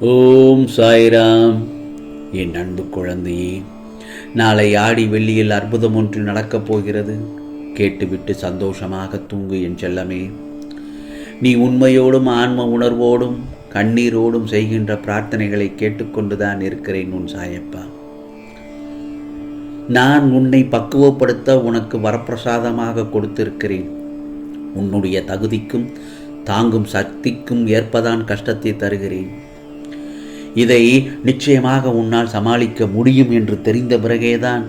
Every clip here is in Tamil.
ஓம் சாய்ராம். என் அன்பு குழந்தையே நாளை ஆடி வெள்ளியில் அற்புதம் ஒன்று நடக்கப் போகிறது. கேட்டுவிட்டு சந்தோஷமாக தூங்கு என் செல்லமே. நீ உண்மையோடும் ஆன்ம உணர்வோடும் கண்ணீரோடும் செய்கின்ற பிரார்த்தனைகளை கேட்டுக்கொண்டுதான் இருக்கிறேன் உன் சாயப்பா. நான் உன்னை பக்குவப்படுத்த உனக்கு வரப்பிரசாதமாக கொடுத்திருக்கிறேன். உன்னுடைய தகுதிக்கும் தாங்கும் சக்திக்கும் ஏற்பதான் கஷ்டத்தை தருகிறேன். இதை நிச்சயமாக உன்னால் சமாளிக்க முடியும் என்று தெரிந்த பிறகேதான்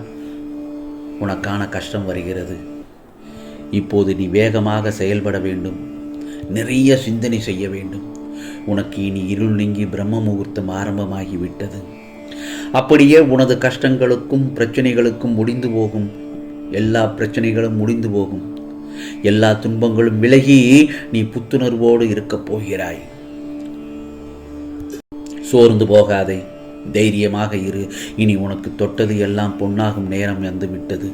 உனக்கான கஷ்டம் வருகிறது. இப்போது நீ வேகமாக செயல்பட வேண்டும். நிறைய சிந்தனை செய்ய வேண்டும். உனக்கு இனி இருள் நீங்கி பிரம்ம முகூர்த்தம் ஆரம்பமாகிவிட்டது. அப்படியே உனது கஷ்டங்களுக்கும் பிரச்சனைகளுக்கும் முடிந்து போகும். எல்லா பிரச்சனைகளும் முடிந்து போகும். எல்லா துன்பங்களும் விலகி நீ புத்துணர்வோடு இருக்கப் போகிறாய். சோர்ந்து போகாதே. தைரியமாக இரு. இனி உனக்கு தொட்டது எல்லாம் பொன்னாகும் நேரம் வந்து விட்டது.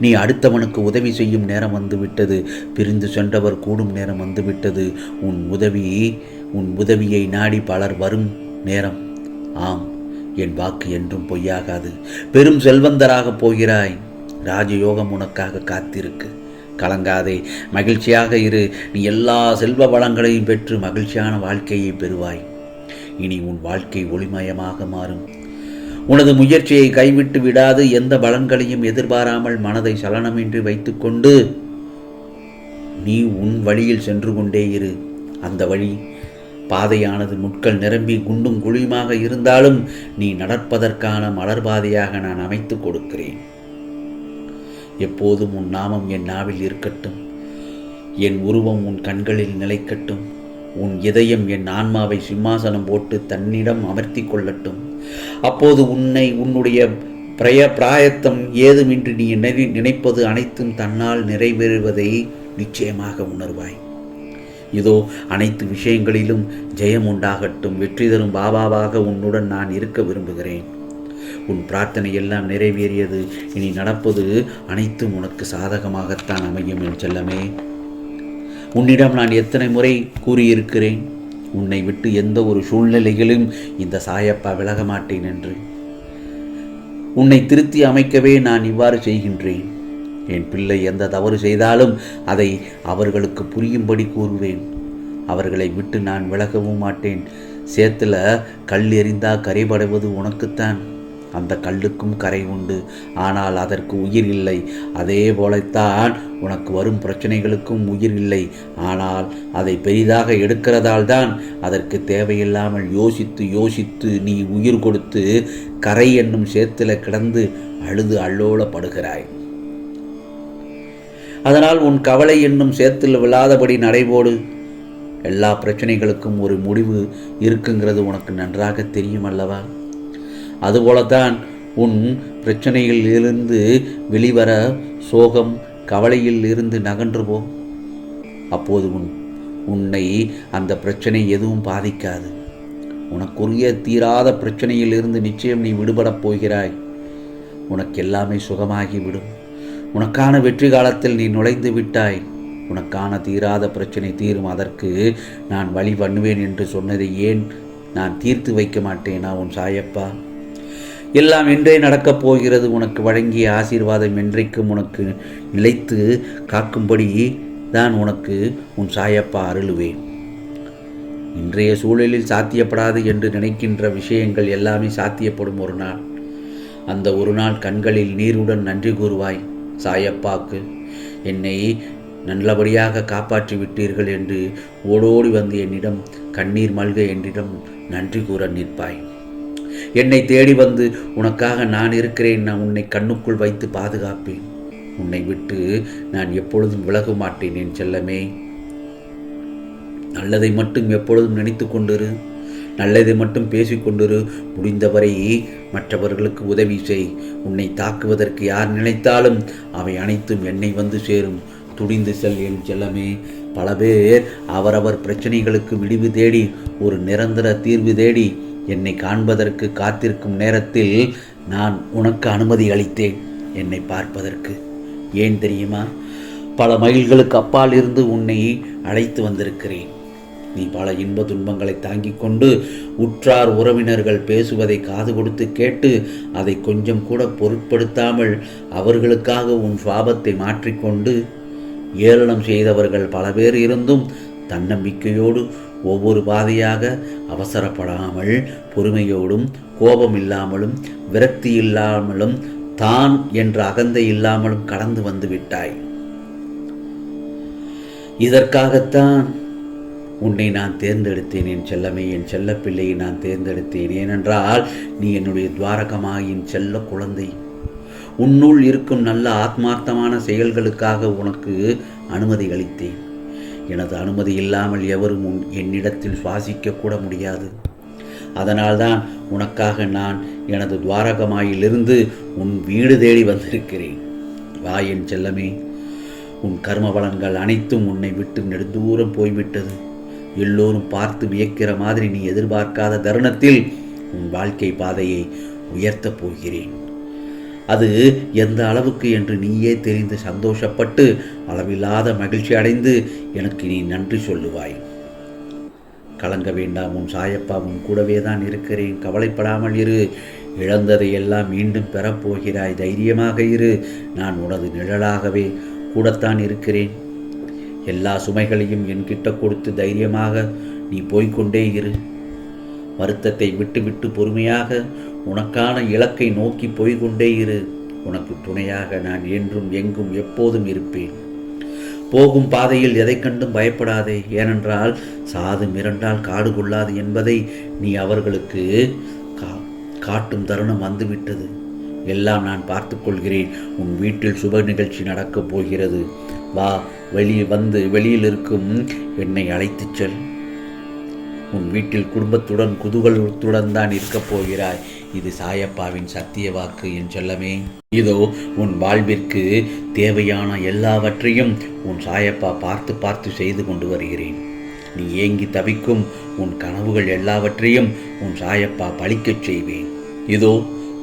நீ அடுத்தவனுக்கு உதவி செய்யும் நேரம் வந்து விட்டது. பிரிந்து சென்றவர் கூடும் நேரம் வந்து விட்டது. உன் உதவி உன் உதவியை நாடி பலர் வரும் நேரம். ஆம் என் வாக்கு என்றும் பொய்யாகாது. பெரும் செல்வந்தராகப் போகிறாய். ராஜயோகம் உனக்காக காத்திருக்கு. கலங்காதே. மகிழ்ச்சியாக இரு. நீ எல்லா செல்வ வளங்களையும் பெற்று மகிழ்ச்சியான வாழ்க்கையை பெறுவாய். இனி உன் வாழ்க்கை ஒளிமயமாக மாறும். உனது முயற்சியை கைவிட்டு விடாது. எந்த பலன்களையும் எதிர்பாராமல் மனதை சலனமின்றி வைத்துக்கொண்டு நீ உன் வழியில் சென்று கொண்டே இரு. அந்த வழி பாதையானது முட்கள் நிரம்பி குண்டும் குழியுமாக இருந்தாலும் நீ நடப்பதற்கான மலர் பாதையாக நான் அமைத்து கொடுக்கிறேன். எப்போதும் உன் நாமம் என் நாவில் இருக்கட்டும். என் உருவம் உன் கண்களில் நிலைக்கட்டும். உன் இதயம் என் ஆன்மாவை சிம்மாசனம் போட்டு தன்னிடம் அமர்த்தி கொள்ளட்டும். அப்போது உன்னை உன்னுடைய பிரய பிராயத்தம் ஏதுமின்றி நீ நினை நினைப்பது அனைத்தும் தன்னால் நிறைவேறுவதை நிச்சயமாக உணர்வாய். இதோ அனைத்து விஷயங்களிலும் ஜெயம் உண்டாகட்டும். வெற்றி தரும் பாபாவாக உன்னுடன் நான் இருக்க விரும்புகிறேன். உன் பிரார்த்தனை எல்லாம் நிறைவேறியது. இனி நடப்பது அனைத்தும் உனக்கு சாதகமாகத்தான் அமையும் என் செல்லமே. உன்னிடம் நான் எத்தனை முறை கூறியிருக்கிறேன்? உன்னை விட்டு எந்த ஒரு சூழ்நிலையிலும் இந்த சாயப்பா விலக மாட்டேன் என்று. உன்னை திருத்தி அமைக்கவே நான் இவ்வாறு செய்கின்றேன். என் பிள்ளை எந்த தவறு செய்தாலும் அதை அவர்களுக்கு புரியும்படி கூறுவேன். அவர்களை விட்டு நான் விலகவும் மாட்டேன். சேத்துல கல் எறிந்தா கரைபடுவது உனக்குத்தான். அந்த கல்லுக்கும் கரை உண்டு. ஆனால் அதற்கு உயிர் இல்லை. அதே போலத்தான் உனக்கு வரும் பிரச்சனைகளுக்கும் உயிர் இல்லை. ஆனால் அதை பெரிதாக எடுக்கிறதால் தான் அதற்கு தேவையில்லாமல் யோசித்து யோசித்து நீ உயிர் கொடுத்து கரை என்னும் சேத்துல கிடந்து அழுது அல்லோலப்படுகிறாய். அதனால் உன் கவலை என்னும் சேத்தில் விழாதபடி நடைபோடு. எல்லா பிரச்சனைகளுக்கும் ஒரு முடிவு இருக்குங்கிறது உனக்கு நன்றாக தெரியும் அல்லவா? அதுபோலத்தான் உன் பிரச்சனையில் இருந்து வெளிவர சோகம் கவலையில் இருந்து நகன்று போ. அப்போது உன் உன்னை அந்த பிரச்சனை எதுவும் பாதிக்காது. உனக்குரிய தீராத பிரச்சனையில் இருந்து நிச்சயம் நீ விடுபடப் போகிறாய். உனக்கு எல்லாமே சுகமாகிவிடும். உனக்கான வெற்றி காலத்தில் நீ நுழைந்து விட்டாய். உனக்கான தீராத பிரச்சனை தீரும் அதற்கு நான் வழி பண்ணுவேன் என்று சொன்னதை ஏன் நான் தீர்த்து வைக்க மாட்டேனா உன் சாயப்பா? எல்லாம் என்றே நடக்கப் போகிறது. உனக்கு வழங்கிய ஆசீர்வாதம் என்றைக்கும் உனக்கு நிலைத்து காக்கும்படி தான் உனக்கு உன் சாயப்பா அருளுவேன். இன்றைய சூழலில் சாத்தியப்படாது என்று நினைக்கின்ற விஷயங்கள் எல்லாமே சாத்தியப்படும் ஒரு நாள். அந்த ஒரு நாள் கண்களில் நீருடன் நன்றி கூறுவாய் சாயப்பாக்கு என்னை நல்லபடியாக காப்பாற்றி விட்டீர்கள் என்று ஓடோடி வந்து என்னிடம் கண்ணீர் மல்க என்னிடம் நன்றி கூற நிற்பாய். என்னை தேடி வந்து உனக்காக நான் இருக்கிறேன் நான் உன்னை கண்ணுக்குள் வைத்து பாதுகாப்பேன். உன்னை விட்டு நான் எப்பொழுதும் விலக மாட்டேன் என் செல்லமே. நல்லதை மட்டும் எப்பொழுதும் நினைத்து கொண்டிரு. நல்லதை மட்டும் பேசிக்கொண்டிரு முடிந்தவரை மற்றவர்களுக்கு உதவி செய். உன்னை தாக்குவதற்கு யார் நினைத்தாலும் அவை அனைத்தும் என்னை வந்து சேரும். துடிந்து செல் என் செல்லமே. பல பேர் அவரவர் பிரச்சனைகளுக்கு விடிவு தேடி ஒரு நிரந்தர தீர்வு தேடி என்னை காண்பதற்கு காத்திருக்கும் நேரத்தில் நான் உனக்கு அனுமதி அளித்தேன். என்னை பார்ப்பதற்கு. ஏன் தெரியுமா? பல மைல்களுக்கு அப்பால் இருந்து உன்னை அழைத்து வந்திருக்கிறேன். நீ பல இன்ப துன்பங்களை தாங்கிக் கொண்டு உற்றார் உறவினர்கள் பேசுவதை காது கொடுத்து கேட்டு அதை கொஞ்சம் கூட பொருட்படுத்தாமல் அவர்களுக்காக உன் சுவாபத்தை மாற்றிக்கொண்டு ஏளனம் செய்தவர்கள் பல பேர் இருந்தும் தன்னம்பிக்கையோடு ஒவ்வொரு பாதையாக அவசரப்படாமல் பொறுமையோடும் கோபம் இல்லாமலும் விரக்தி இல்லாமலும் தான் என்ற அகந்தை இல்லாமலும் கடந்து வந்து விட்டாய். இதற்காகத்தான் உன்னை நான் தேர்ந்தெடுத்தேன் என் செல்லமே என் செல்ல பிள்ளையை நான் தேர்ந்தெடுத்தேன். ஏனென்றால் நீ என்னுடைய துவாரகமாயின் செல்ல குழந்தை. உன்னுள் இருக்கும் நல்ல ஆத்மார்த்தமான செயல்களுக்காக உனக்கு அனுமதி அளித்தேன். எனது அனுமதி இல்லாமல் எவரும் உன் என்னிடத்தில் சுவாசிக்க கூட முடியாது. அதனால்தான் உனக்காக நான் எனது துவாரகமாயிலிருந்து உன் வீடு தேடி வந்திருக்கிறேன். வா என் செல்லமே. உன் கர்ம பலன்கள் அனைத்தும் உன்னை விட்டு நெடுந்தூரம் போய்விட்டது. எல்லோரும் பார்த்து வியக்கிற மாதிரி நீ எதிர்பார்க்காத தருணத்தில் உன் வாழ்க்கை பாதையை உயர்த்தப் போகிறேன். அது எந்த அளவுக்கு என்று நீயே தெரிந்து சந்தோஷப்பட்டு அளவில்லாத மகிழ்ச்சி அடைந்து எனக்கு நீ நன்றி சொல்லுவாய். கலங்க வேண்டாம் உன் சாயப்பா உன் கூடவே தான் இருக்கிறேன். கவலைப்படாமல் இரு. இழந்ததை எல்லாம் மீண்டும் பெறப்போகிறாய். தைரியமாக இரு. நான் உனது நிழலாகவே கூடத்தான் இருக்கிறேன். எல்லா சுமைகளையும் என்கிட்ட கொடுத்து தைரியமாக நீ போய்க்கொண்டே இரு. வருத்தத்தை விட்டுவிட்டு பொறுமையாக உனக்கான இலக்கை நோக்கி போய்கொண்டே இரு. உனக்கு துணையாக நான் என்றும் எங்கும் எப்போதும் இருப்பேன். போகும் பாதையில் எதை கண்டும் பயப்படாதே. ஏனென்றால் சாது மிரண்டால் காடு கொள்ளாது என்பதை நீ அவர்களுக்கு கா காட்டும் தருணம் வந்துவிட்டது. எல்லாம் நான் பார்த்து கொள்கிறேன். உன் வீட்டில் சுப நிகழ்ச்சி நடக்கப் போகிறது. வா வெளியே வந்து வெளியில் இருக்கும் என்னை அழைத்துச் செல். உன் வீட்டில் குடும்பத்துடன் குதூகலத்துடன் தான் இருக்கப் போகிறாய். இது சாயப்பாவின் சத்திய வாக்கு என் செல்லமே. இதோ உன் வாழ்விற்கு தேவையான எல்லாவற்றையும் உன் சாயப்பா பார்த்து பார்த்து செய்து கொண்டு வருகிறேன். நீ ஏங்கி தவிக்கும் உன் கனவுகள் எல்லாவற்றையும் உன் சாயப்பா பழிக்கச் செய்வேன். இதோ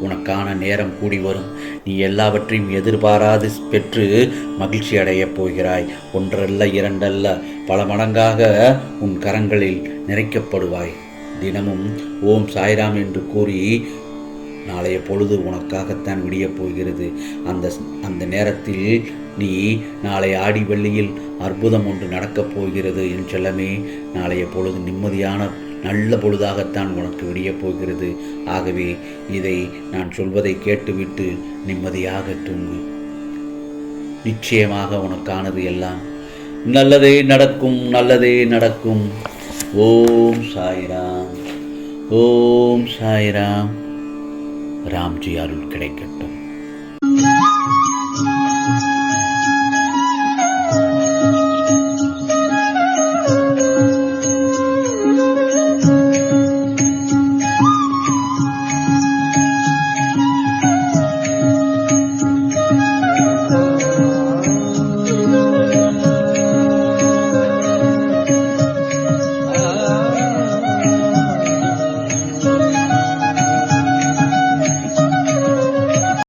உனக்கான நேரம் கூடி வரும். நீ எல்லாவற்றையும் எதிர்பாராது பெற்று மகிழ்ச்சி அடையப் போகிறாய். ஒன்றல்ல இரண்டல்ல பல மடங்காக உன் கரங்களில் நிறைக்கப்படுவாய். தினமும் ஓம் சாய்ராம் என்று கூறி நாளைய பொழுது உனக்காகத்தான் விடியப் போகிறது. அந்த அந்த நேரத்தில் நீ நாளை ஆடி வெள்ளியில் அற்புதம் ஒன்று நடக்கப் போகிறது. என் செல்லமே நாளைய பொழுது நிம்மதியான நல்ல பொழுதாகத்தான் உனக்கு விடியப் போகிறது. ஆகவே இதை நான் சொல்வதை கேட்டுவிட்டு நிம்மதியாக தூங்கு. நிச்சயமாக உனக்கானது எல்லாம் நல்லதே நடக்கும் நல்லதே நடக்கும். ஓம் சாய்ராம் ஓம் சாய்ராம். ராம்ஜி அருள் கிடைக்கட்டும்.